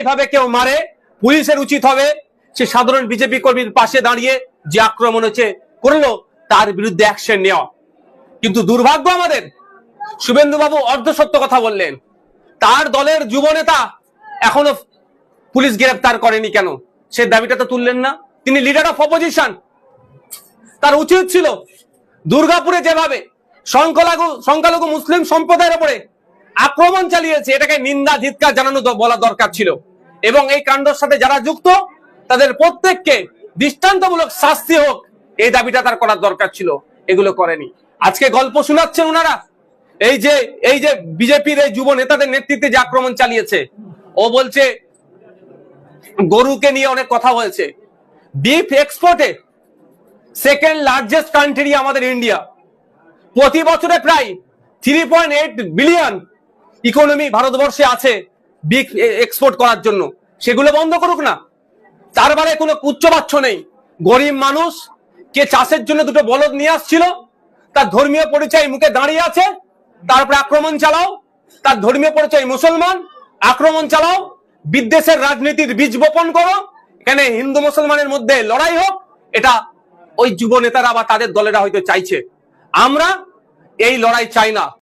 এভাবে কেউ মারে, পুলিশের উচিত হবে সে সাধারণ বিজেপি কর্মীর পাশে দাঁড়িয়ে যে আক্রমণ হচ্ছে করল, তার বিরুদ্ধে অ্যাকশন নেওয়া। কিন্তু দুর্ভাগ্য আমাদের শুভেন্দু বাবু অর্ধসত্য কথা বললেন। তার দলের যুব নেতা এখনও পুলিশ গ্রেফতার করেনি কেন? সে দাবিটা তো তুললেন না। তিনি লিডার অফ অপোজিশন তার উচিত ছিল দুর্গাপুরে যেভাবে সংখ্যালঘু সংখ্যালঘু মুসলিম সম্প্রদায়ের উপরে আক্রমণ চালিয়েছে, এটাকে নিন্দা, ধিৎকার জানানো বলা দরকার ছিল। এবং এই কাণ্ডের সাথে যারা যুক্ত, তাদের প্রত্যেককে দৃষ্টান্তমূলক শাস্তি হোক, এই দাবিটা তার করার দরকার ছিল, এগুলো করেনি। আজকে গল্প শোনাচ্ছেন ওনারা। এই যে এই যে বিজেপির এই যুব নেতাদের নেতৃত্বে যে আক্রমণ চালিয়েছে, ও বলছে, গরুকে নিয়ে অনেক কথা হয়েছে। বিফ এক্সপোর্টে সেকেন্ড লার্জেস্ট কান্ট্রি আমাদের ইন্ডিয়া। প্রতি বছরে প্রায় three point eight billion economy ভারতবর্ষে আছে। বিগ এক্সপোর্ট করার জন্য। সেগুলো বন্ধ করুক না। তার মানে কোনো উচ্চবাচ্য নেই। গরিব মানুষ কে চাষের জন্য দুটো বলদ নিয়ে আসছিল, তার ধর্মীয় পরিচয় মুখে দাঁড়িয়ে আছে তারপরে আক্রমণ চালাও, তার ধর্মীয় পরিচয় মুসলমান, আক্রমণ চালাও, বিদ্বেষের রাজনীতির বীজ বপন করো, এখানে হিন্দু মুসলমানের মধ্যে লড়াই হোক, এটা ওই যুব নেতারা বা তাদের দলেরা হয়তো চাইছে। আমরা এই লড়াই চাই না।